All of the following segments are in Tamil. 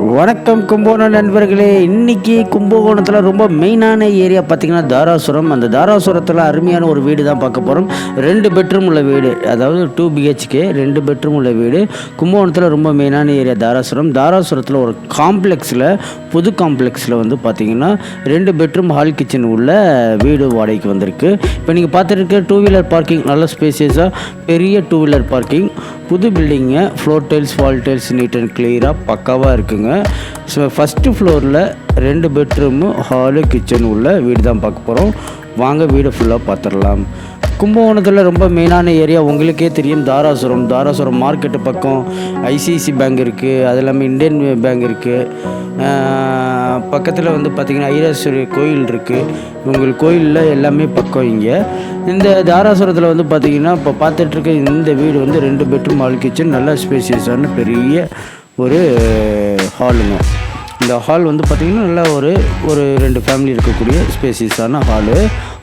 வணக்கம் கும்பகோணம் நண்பர்களே. இன்னைக்கு கும்பகோணத்தில் ரொம்ப மெயினான ஏரியா பார்த்தீங்கன்னா தாராசுரம். அந்த தாராசுரத்தில் அருமையான ஒரு வீடு தான் பார்க்க போகிறோம் ரெண்டு பெட்ரூம் உள்ள வீடு. அதாவது டூ பிஹெச்கே ரெண்டு பெட்ரூம் உள்ள வீடு. கும்பகோணத்தில் ரொம்ப மெயினான ஏரியா தாராசுரம். தாராசுரத்தில் ஒரு காம்ப்ளெக்ஸில் புது காம்ப்ளெக்ஸில் வந்து பார்த்தீங்கன்னா ரெண்டு பெட்ரூம் ஹால் கிச்சன் உள்ள வீடு வாடகைக்கு வந்திருக்கு. இப்போ நீங்கள் பார்த்துருக்க டூ வீலர் பார்க்கிங் நல்ல ஸ்பேசியஸாக பெரிய டூ வீலர் பார்க்கிங் புது building floor tiles wall tiles neat and கிளியராக பக்காவாக இருக்குங்க. ஸோ ஃபஸ்ட்டு ஃப்ளோரில் ரெண்டு பெட்ரூமு ஹாலு கிச்சன் உள்ள வீடு தான் பார்க்க போகிறோம் வாங்க வீடு ஃபுல்லாக பார்த்துடலாம். கும்பகோணத்தில் ரொம்ப மெயினான ஏரியா உங்களுக்கே தெரியும். தாராசுரம். தாராசுரம் மார்க்கெட்டு பக்கம். ஐசிஐசி பேங்க் இருக்குது அது இல்லாமல் இந்தியன் பேங்க் இருக்குது பக்கத்தில் வந்து பார்த்திங்கன்னா ஐராஸ்வரி கோயில் இருக்குது உங்கள் கோயிலில் எல்லாமே பக்கம் இங்கே. இந்த தாராசுரத்தில் வந்து பார்த்திங்கன்னா இப்போ பார்த்துட்ருக்க இந்த வீடு வந்து ரெண்டு பெட்ரூம் ஹால் கிச்சன் நல்ல ஸ்பேசியஸான பெரிய ஒரு ஹாலுங்க இந்த ஹால் வந்து பார்த்திங்கன்னா நல்லா ஒரு ஒரு ரெண்டு ஃபேமிலி இருக்கக்கூடிய ஸ்பேசியஸான ஹாலு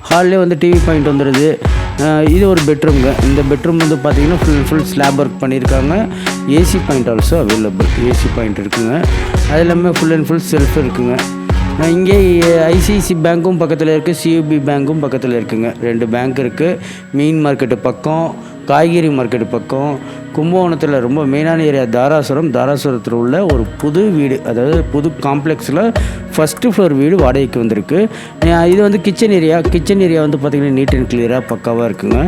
ஹால்லே வந்து டிவி பாயிண்ட் வந்துடுது இது ஒரு பெட்ரூம்ங்க இந்த பெட்ரூம் வந்து பார்த்திங்கன்னா ஃபுல் ஃபுல் ஸ்லாப் ஒர்க் பண்ணியிருக்காங்க AC point also available AC point இருக்குங்க. அது இல்லாமல் ஃபுல் அண்ட் ஃபுல் செல்ஃப் இருக்குங்க. இங்கே ஐசிஐசி பேங்க்கும் பக்கத்தில் இருக்குது சியூபி பேங்க்கும் பக்கத்தில் இருக்குங்க. ரெண்டு பேங்க் இருக்குது மீன் மார்க்கெட்டு பக்கம் காய்கறி மார்க்கெட்டு பக்கம் கும்பகோணத்தில் ரொம்ப மெயினான ஏரியா தாராசுரம். தாராசுரத்தில் உள்ள ஒரு புது வீடு அதாவது புது காம்ப்ளெக்ஸில் ஃபஸ்ட்டு ஃப்ளோர் வீடு வாடகைக்கு வந்திருக்கு. இது வந்து கிச்சன் ஏரியா கிச்சன் ஏரியா வந்து பார்த்திங்கன்னா நீட் அண்ட் கிளியராக பக்காவாக இருக்குங்க.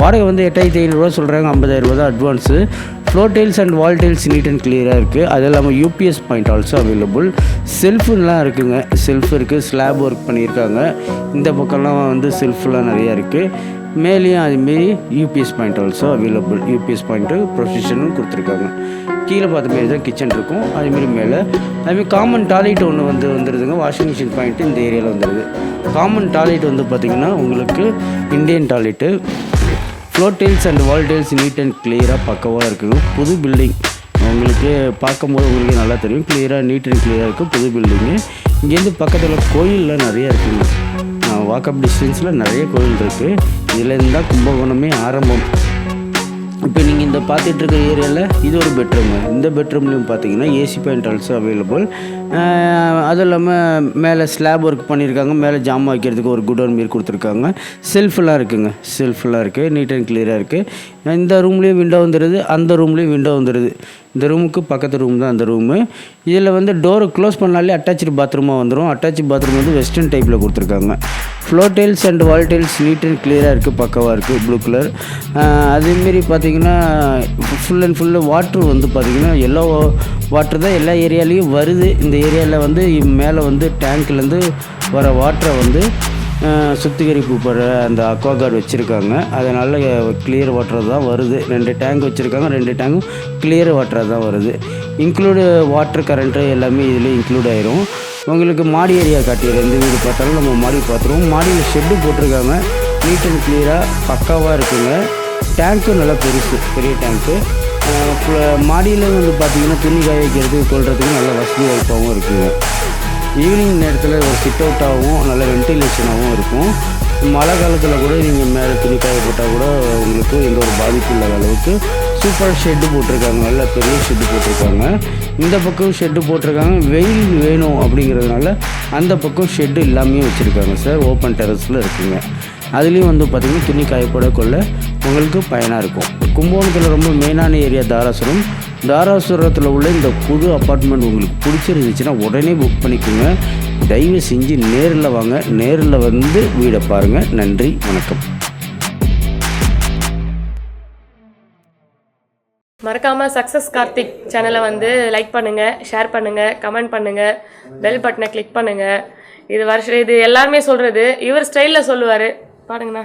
வாடகை வந்து எட்டாயிரத்தி ஐநூறுரூவா சொல்கிறாங்க ஐம்பதாயிரரூபா தான் advance floor tiles and wall tiles neat and கிளியராக இருக்குது அது இல்லாமல் யூபிஎஸ் பாயிண்ட் ஆல்சோ அவைலபிள் செல்ஃபுலாம் இருக்குங்க. செல்ஃப் இருக்குது ஸ்லாப் ஒர்க் பண்ணியிருக்காங்க. இந்த பக்கம்லாம் வந்து செல்ஃப்லாம் நிறையா இருக்குது மேலேயும் அதுமாரி UPS point also available UPS point ப்ரொசிஷனும் கொடுத்துருக்காங்க. கீழே பார்த்த மாரி தான் கிச்சன் இருக்கும். அதுமாரி மேலே. அதுமாரி காமன் டாய்லெட் ஒன்று வந்து வந்துடுதுங்க வாஷிங் மிஷின் பாயிண்ட்டு இந்த ஏரியாவில் வந்துடுது காமன் டாய்லெட் வந்து பார்த்திங்கன்னா உங்களுக்கு Indian toilet floor tiles and wall tiles neat and கிளியராக பக்கவாக இருக்குங்க புது பில்டிங் உங்களுக்கு பார்க்கும்போது உங்களுக்கு நல்லா தெரியும். கிளியராக நீட் அண்ட் கிளியராக இருக்குது புது பில்டிங்கு இங்கேருந்து பக்கத்தில் கோயிலெலாம் நிறையா இருக்குங்க. வாக்கப் டிஸ்டன்ஸில் நிறைய கோயில் இருக்குது இதுலேருந்து தான் கும்பகோணமே ஆரம்பம். இப்போ நீங்கள் இந்த பார்த்துட்ருக்க ஏரியாவில் இது ஒரு பெட்ரூமு இந்த பெட்ரூம்லையும் பார்த்தீங்கன்னா ஏசி பாயிண்ட் ஆல்சோ அவைலபிள் அதுவும் இல்லாமல் மேலே ஸ்லாப் ஒர்க் பண்ணியிருக்காங்க. மேலே ஜாமான் வைக்கிறதுக்கு ஒரு குடோன் மாரி கொடுத்துருக்காங்க. செல்ஃபெல்லாம் இருக்குங்க. செல்ஃபெல்லாம் இருக்குது நீட் அண்ட் கிளியராக இருக்குது இந்த ரூம்லேயும் விண்டோ வந்துடுது அந்த ரூம்லேயும் விண்டோ வந்துடுது இந்த ரூமுக்கு பக்கத்து ரூம் தான் அந்த ரூமு இதில் வந்து டோரை க்ளோஸ் பண்ணாலே அட்டாச்சு பாத்ரூமாக வந்துடும் அட்டாச் பாத்ரூம் வந்து வெஸ்டர்ன் டைப்பில் கொடுத்துருக்காங்க. Floor tiles and wall neat and கிளியராக இருக்குது பக்கவாக இருக்குது ப்ளூ கலர் அதேமாரி பார்த்தீங்கன்னா ஃபுல் அண்ட் ஃபுல்லு வாட்ரு வந்து பார்த்திங்கன்னா எல்லோ வாட்ரு தான் எல்லா ஏரியாலேயும் வருது. இந்த ஏரியாவில் வந்து மேலே வந்து டேங்க்லேருந்து வர வாட்டரை வந்து சுத்திகரிப்பு பெற அந்த அக்வா கார்டு வச்சுருக்காங்க. அதனால் கிளியர் வாட்டர் தான் வருது. ரெண்டு டேங்க் வச்சுருக்காங்க ரெண்டு டேங்கும் கிளியர் வாட்டராக தான் வருது. இன்க்ளூடு வாட்டர் கரண்ட்டு எல்லாமே இதில் இன்க்ளூட் ஆயிரும். உங்களுக்கு மாடி ஏரியா காட்டிடுறேன் எந்த வீடு பார்த்தாலும் நம்ம மாடி பார்த்துருவோம். மாடியில் ஷெட்டு போட்டிருக்காங்க. நீட் அண்ட் கிளியராக பக்காவாக இருக்குங்க. டேங்க்கும் நல்லா பெருசு பெரிய டேங்க்கு மாடியில் வந்து பார்த்தீங்கன்னா துணி காய வைக்கிறதுக்கு கொள்றதுக்கு நல்ல வசதி வாய்ப்பாகவும் இருக்குங்க. ஈவினிங் நேரத்தில் ஒரு சிட் அவுட்டாகவும் நல்ல வென்டிலேஷனாகவும் இருக்கும். மழை காலத்தில் கூட நீங்கள் மேலே துணி காய போட்டால் கூட உங்களுக்கு எந்த ஒரு பாதிப்பு இல்லாத அளவுக்கு சூப்பர் ஷெட்டு போட்டிருக்காங்க. நல்ல பெரிய ஷெட்டு போட்டிருக்காங்க. இந்த பக்கம் ஷெட்டு போட்டிருக்காங்க. வெயில் வேணும் அப்படிங்கிறதுனால அந்த பக்கம் ஷெட்டு எல்லாமே வச்சுருக்காங்க சார். ஓப்பன் டெரஸில் இருக்குங்க. அதுலேயும் வந்து பார்த்திங்கன்னா துணி காயப்பட கொள்ள உங்களுக்கு பயனாக இருக்கும். கும்பகோணத்தில் ரொம்ப மெயினான ஏரியா தாராசுரம். தாராசுரத்தில் உள்ள இந்த புது அப்பார்ட்மெண்ட் உங்களுக்கு பிடிச்சிருந்துச்சுன்னா உடனே புக் பண்ணிக்கோங்க. தயவு செஞ்சு நேரில் வாங்க நேரில் வந்து வீடை பாருங்கள் நன்றி வணக்கம். மறக்காம சக்ஸஸ் கார்த்திக் சேனலை வந்து லைக் பண்ணுங்க ஷேர் பண்ணுங்க கமெண்ட் பண்ணுங்க பெல் பட்டனை கிளிக் பண்ணுங்க. இது வருஷம் இது எல்லாருமே சொல்றது இவர் ஸ்டைலில் சொல்லுவாரு. பாருங்கண்ணா.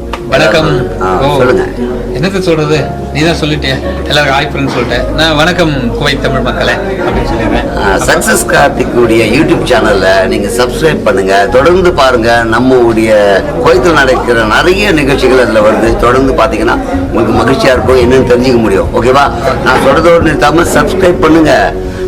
வணக்கம். சொல்லுங்க. என்னத்த சொல்றது? நீ தான் சொல்லிட்டிய எல்லாரும் ஃப்ரெண்ட் சொல்லிட்டேன் நான் வணக்கம் குவைத் தமிழ் மக்களே அப்படின்னு சொல்லிடுறேன். சக்சஸ் கார்த்திக்குடைய யூடியூப் சேனல்ல நீங்க சப்ஸ்கிரைப் பண்ணுங்க. தொடர்ந்து பாருங்க. நம்மளுடைய கோயத்தில் நடக்கிற நிறைய நிகழ்ச்சிகள் அதுல வருது. தொடர்ந்து பாத்தீங்கன்னா உங்களுக்கு மகிழ்ச்சியா இருக்கும். என்னன்னு தெரிஞ்சுக்க முடியும். ஓகேவா நான் சொல்றதோடு நிறுத்தாம சப்ஸ்கிரைப் பண்ணுங்க.